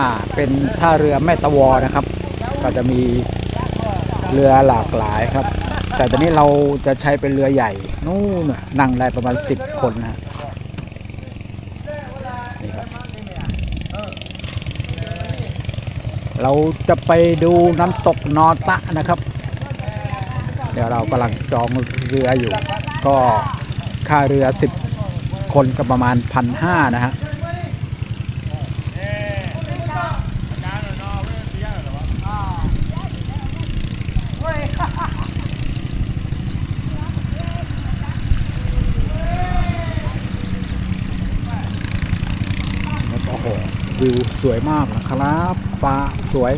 อ่าเป็นท่าเรือแม่ตะวอนะครับ ก็จะมีเรือหลากหลายครับ แต่ตอนนี้เราจะใช้เป็นเรือใหญ่นู่นน่ะนั่งได้ประมาณสิบคนนะฮะนี่ครับเราจะไปดูน้ำตกนอตะนะครับ เดี๋ยวเรากำลังจองเรืออยู่ ก็ค่าเรือสิบคนก็ประมาณพันห้านะฮะ แล้วก็โอ้โหวิว สวยมากนะครับฟ้าสวย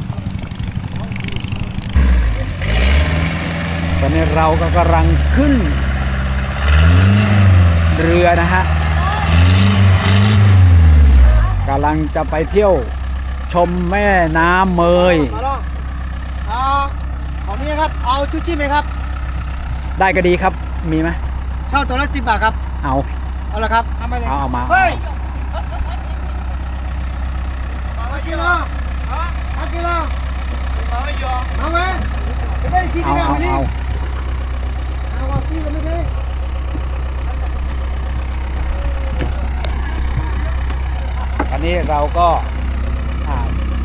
ตอนนี้เราก็กำลังขึ้น เรือนะฮะกำลังจะไปเที่ยวชมแม่น้ำเมยมาลองเอาของนี้ครับ เอาชุดชีพไหมครับ ได้ก็ดีครับมีไหมเช่าตัวละสิบบาทครับ เอาเอาละครับ เอามาเลย เอาเอามา เฮ้ยมากิโลมากิโล เอาไหมไม่ได้ที่เอานี่เอาไม่ได้เอาเอาเอาที่กันไม่ได้อันนี้เราก็อ่า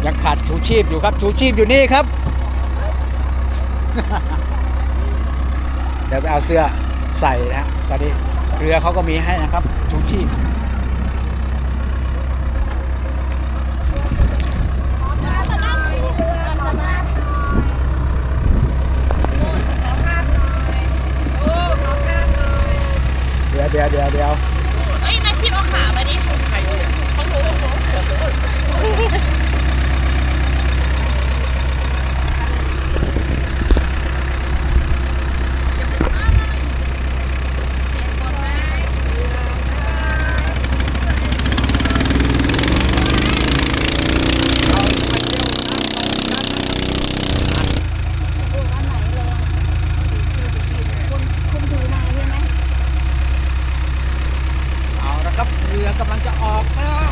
ยังขาดชูชีพอยู่ครับ ชูชีพอยู่นี่ครับ เดี๋ยวไปเอาเสื้อใส่นะฮะตอนนี้เรือเขาก็มีให้นะครับ ชูชีพ เดี๋ ยวเดี๋ยวเดี๋ยวเดี๋ยวเอ้ยนาชิปเอาขามาดิใครเนี่ยของหนูของหนู เอาละครับเรือกำลังจะออกแล้ว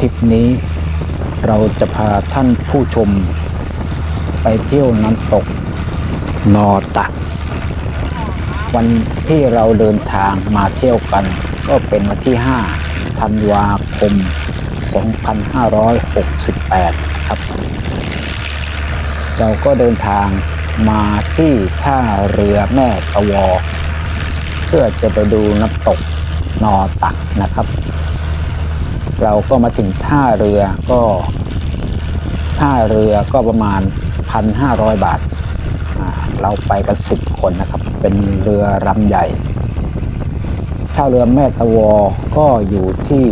ทริป นี้เราจะพาท่านผู้ชม ไปเที่ยวน้ำตกนอตะ วันที่เราเดินทางมาเที่ยวกัน ก็เป็นวันที่ 5 ธันวาคม 2568 ครับ เราก็เดินทางมาที่ท่าเรือแม่ตะวอ เพื่อจะไปดูน้ำตกนอตักนะครับ เราก็มาถึงท่าเรือก็ท่าเรือก็ประมาณ 1,500 บาทอ่าเราไปกันสิบคนนะครับ เป็นเรือลำใหญ่ ท่าเรือแม่ตะวอก็อยู่ที่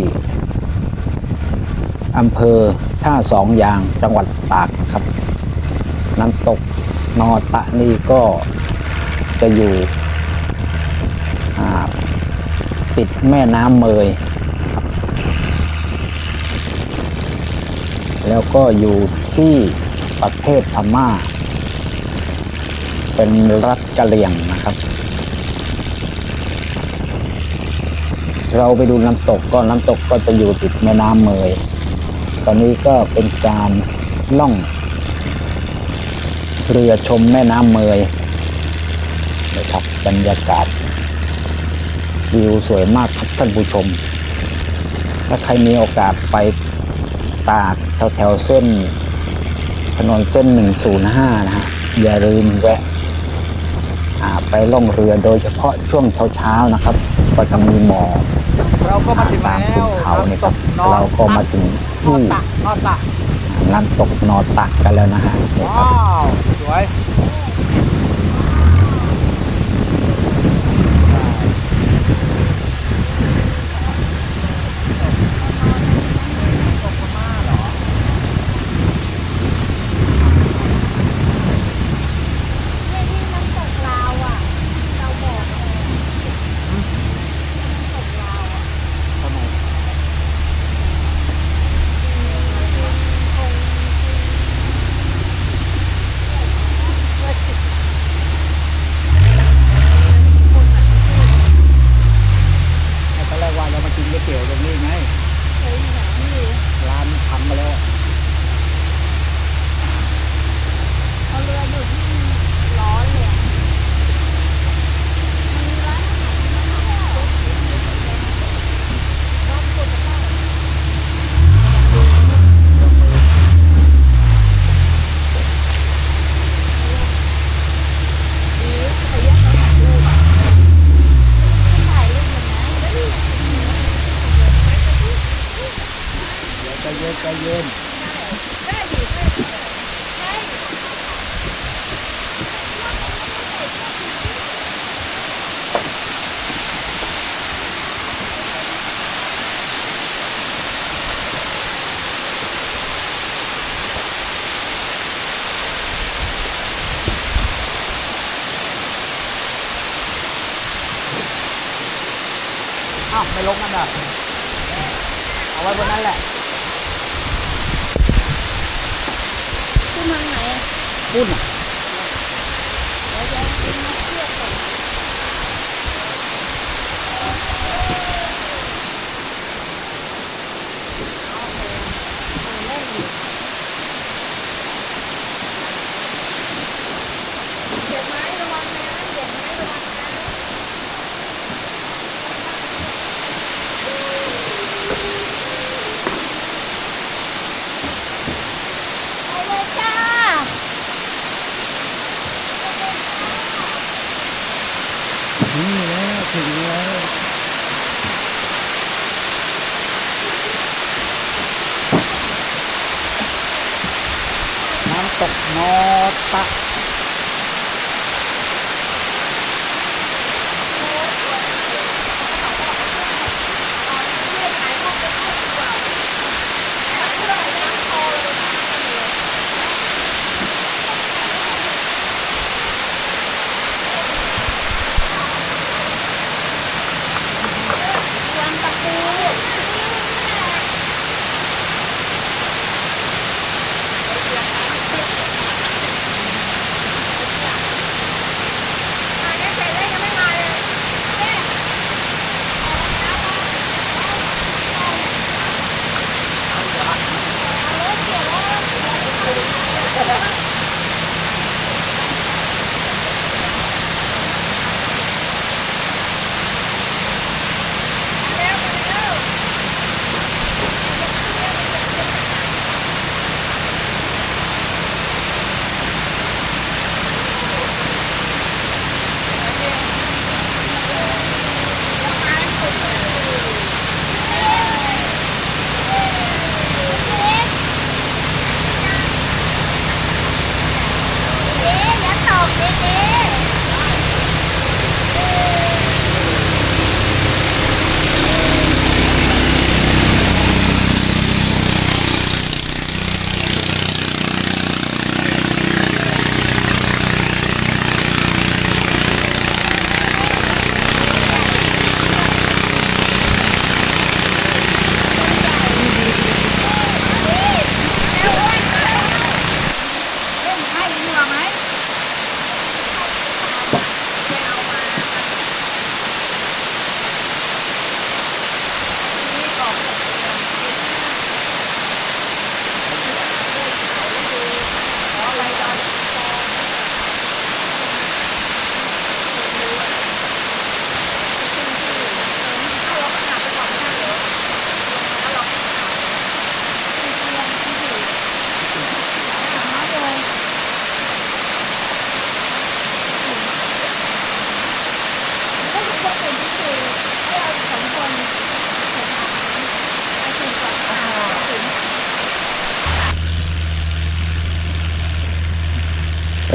อำเภอท่าสองยางจังหวัดตากครับ น้ำตกนอตะนี่ก็จะอยู่ติดแม่น้ำเมย แล้วก็อยู่ที่ประเทศพม่า เป็นรัฐกะเหรี่ยงนะครับ เราไปดูน้ำตกก็น้ำตกก็จะอยู่ติดแม่น้ำเมย ตอนนี้ก็เป็นการล่อง เรือชมแม่น้ำเมยนะครับบรรยากาศวิวสวยมากครับท่านผู้ชม ถ้าใครมีโอกาสไป ตากแถวแถวๆเส้น ถนนเส้น 105 นะฮะ อย่าลืมแวะอ่าไปไปล่องเรือโดยเฉพาะช่วงเช้าๆนะครับ ก็จะมีหมอกเราก็มาถึงตามแล้ภูวเขาเนี่ยครับนอนเราก็มาถึงนอนที่ตักนอนตักน้ำตกนอตักกันแล้วนะฮะนี่คว้ารับวสวยเนี่ยที่น้ำตกลาวอะ เราบอกเลยน้ำตกลาวอะ ทำไม ตอนแรกว่าเรามากินก๋วยเตี๋ยวตรงนี้ไง เฮ้ยหนังนี่ ร้านพังมาแล้ว เอาเรืออยู่ที่ร้อนเลยอะมันมีร้านอาหารที่มันอร่อยร้านกดได้ ถ่ายรูปมันนะ เดี๋ยวใจเย็นใจเย็น ได้ดิได้ดิใช่ อ้าวไม่ลงกันอะเอาไว้บนนั้นแหละขึ้นทางไหนอะปุ้นอะ เดี๋ยวจะกินน้ำเชื่อมก่อนเอาเล่นอยู่เดี๋ยวไม้ระวังนะเดี๋ยวไม้ระวังนะ ไปเลยจ้า นี่แล้วถึงแล้ว น้ำ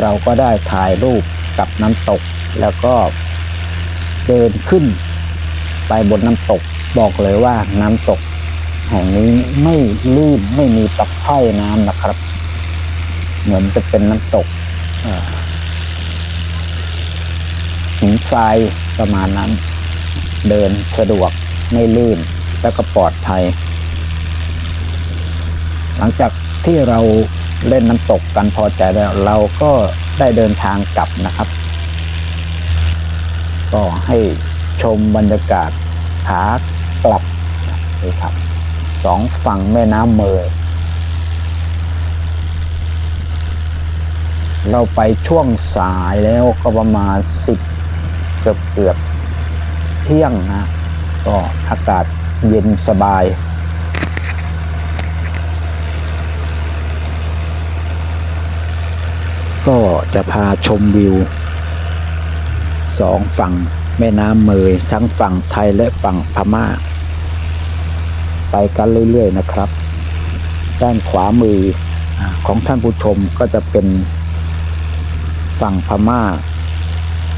เราก็ได้ถ่ายรูปกับน้ำตก แล้วก็เดินขึ้นไปบนน้ำตก บอกเลยว่าน้ำตก แห่งนี้ไม่ลื่นไม่มีตะไคร่น้ำนะครับ เหมือนจะเป็นน้ำตกหินทรายประมาณนั้น เดินสะดวกไม่ลื่นแล้วก็ปลอดภัย หลังจากที่เรา เล่นน้ำตกกันพอใจแล้ว เราก็ได้เดินทางกลับนะครับ ก็ให้ชมบรรยากาศขากลับนี่ครับสองฝั่งแม่น้ำเมยเราไปช่วงสายแล้วก็ประมาณสิบเกือบเกือบเที่ยงนะ ก็อากาศเย็นสบาย ก็จะพาชมวิวสองฝั่งแม่น้ำเมยทั้งฝั่งไทยและฝั่งพม่า ไปกันเรื่อยๆนะครับ ด้านขวามือของท่านผู้ชมก็จะเป็นฝั่งพม่า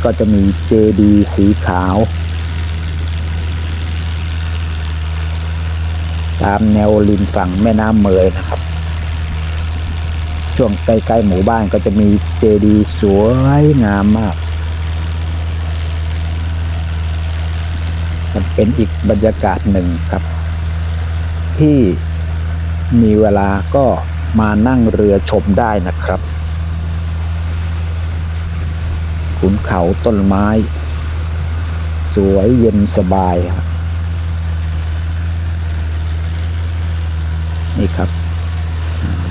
ก็จะมีเจดีสีขาว ตามแนวริมฝั่งแม่น้ำเมยนะครับ ช่วงใกล้ๆหมู่บ้านก็จะมีเจดีย์สวยงามมากมันเป็นอีกบรรยากาศหนึ่งครับ ที่มีเวลาก็มานั่งเรือชมได้นะครับขุนเขาต้นไม้ สวยเย็นสบายครับนี่ครับ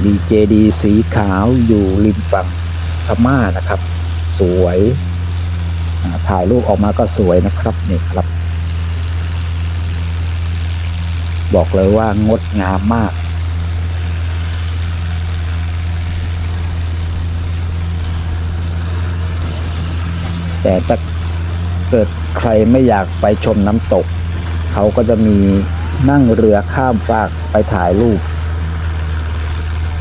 มีเจดีสีขาวอยู่ริมฝั่งพม่านะครับ สวยถ่ายรูปออกมาก็สวยนะครับนี่ครับ บอกเลยว่างดงามมาก แต่ถ้าเกิดใครไม่อยากไปชมน้ำตก เขาก็จะมีนั่งเรือข้ามฟากไปถ่ายรูป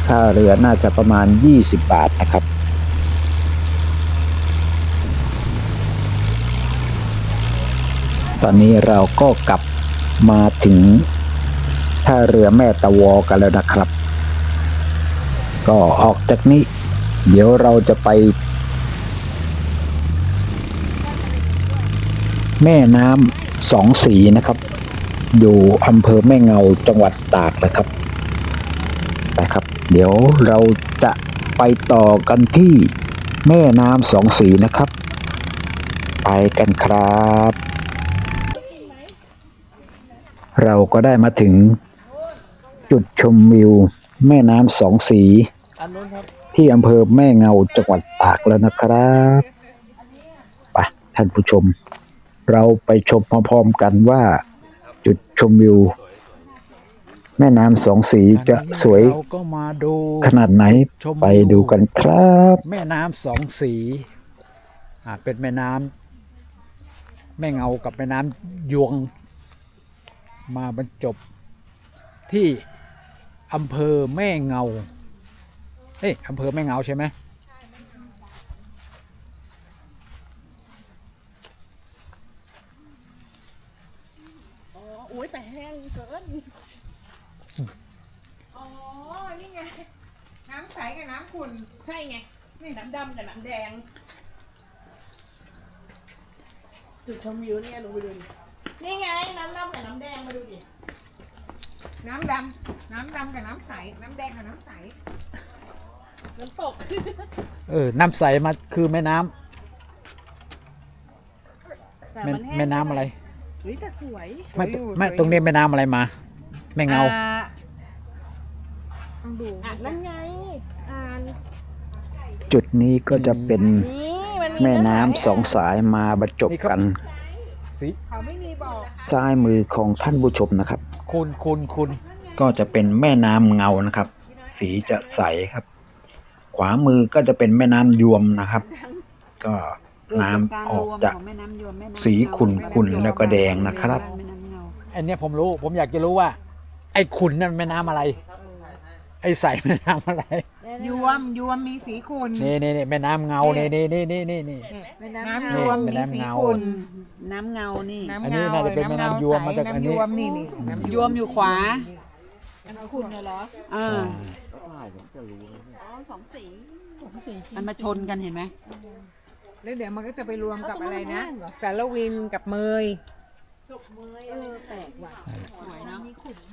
ค่าเรือน่าจะประมาณ 20 บาทนะครับ ตอนนี้เราก็กลับมาถึงท่าเรือแม่ตะวอกันแล้วนะครับ ก็ออกจากนี้ เดี๋ยวเราจะไป แม่น้ำสองสีนะครับ อยู่อำเภอแม่เงาจังหวัดตากนะครับนะครับ เดี๋ยวเราจะไปต่อกันที่แม่น้ำสองสีนะครับ ไปกันครับ เราก็ได้มาถึงจุดชมวิวแม่น้ำสองสี ที่อำเภอแม่เงาจังหวัดตากแล้วนะครับไปท่านผู้ชม เราไปชมพร้อมๆกันว่า จุดชมวิว แม่น้ำสองสีจะสวยเราก็มาดูขนาดไหนชมไปดูกันครับ แม่น้ำสองสีอ่าเป็นแม่น้ำแม่เงากับแม่น้ำยวง มาบรรจบที่อำเภอแม่เงาเอ้ยอำเภอแม่เงาใช่ไหม อ๋ออุ้ยแต่แห้งเกิน อ๋อ นี่ไง น้ำ ใสกับน้ำขุ่นใช่ไงนี่น้ำดำกับน้ำแดง จุดชมวิวเนี่ยลงไปดูดินี่ไงน้ำดำกับน้ำแดงมาดูดิน้ำดำน้ำดำกับน้ำใส น้ำแดงกับน้ำใส น้ำตก เออ น้ำใสมาคือแม่น้ำแต่แม่มันแห้งแม่น้ำอะไรเฮ้ยแต่สวย ไม่ไม่ตรงนี้แม่น้ำอะไรมา แม่เงาต้อง ดูอะนั่นไง อ่านจุดนี้ก็จะเป็นนี่มันมีแม่น้ำสองสายมาบรรจบกันสีเขาไม่มีบอกซ้ายมือของท่านผู้ชมนะครับ คุณคุณคุณก็จะเป็นแม่น้ำเงานะครับ สีจะใสครับ ขวามือก็จะเป็นแม่น้ำยวมนะครับ ก็น้ำออกจะสีขุ่นๆแล้วก็แดงนะครับ อันเนี้ยผมรู้ ผมอยากจะรู้ว่า ไอ้ขุนนั่นแม่น้ำอะไร ไอ้ใสแม่น้ำอะไรแม่ยวมยวมมีสีขุ่นนี่นี่นี่แม่น้ำเงานี่นี่นี่นี่นี่นี่น้ำยวมแม่มีน้ำสีเงาขุ่นน้ำเงานี่น้ำอันนี้เงาน่าจะเป็นแม่น้ำยวมมาจากอันนี้น้ำยวมนี่นี่น้ำยวมอยู่ขวาขุ่นเหรออ่าอ่ามันมาชนกันเห็นไหมแล้วเดี๋ยวมันก็จะไปรวมกับอะไรนะสารวินกับเมย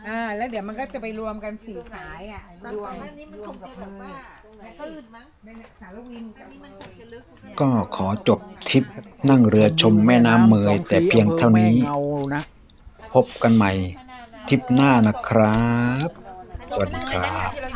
อ่าแล้วเดี๋ยวมันก็จะไปรวมกันสี่สายอะรวมรวมกับเมยนั่นแหละสารวินกับเมยก็ขอจบทริปนั่งเรือชมแม่น้ำเมยแต่เพียงเท่านี้เงานะพบกันใหม่ทริปหน้านะครับ สวัสดีครับ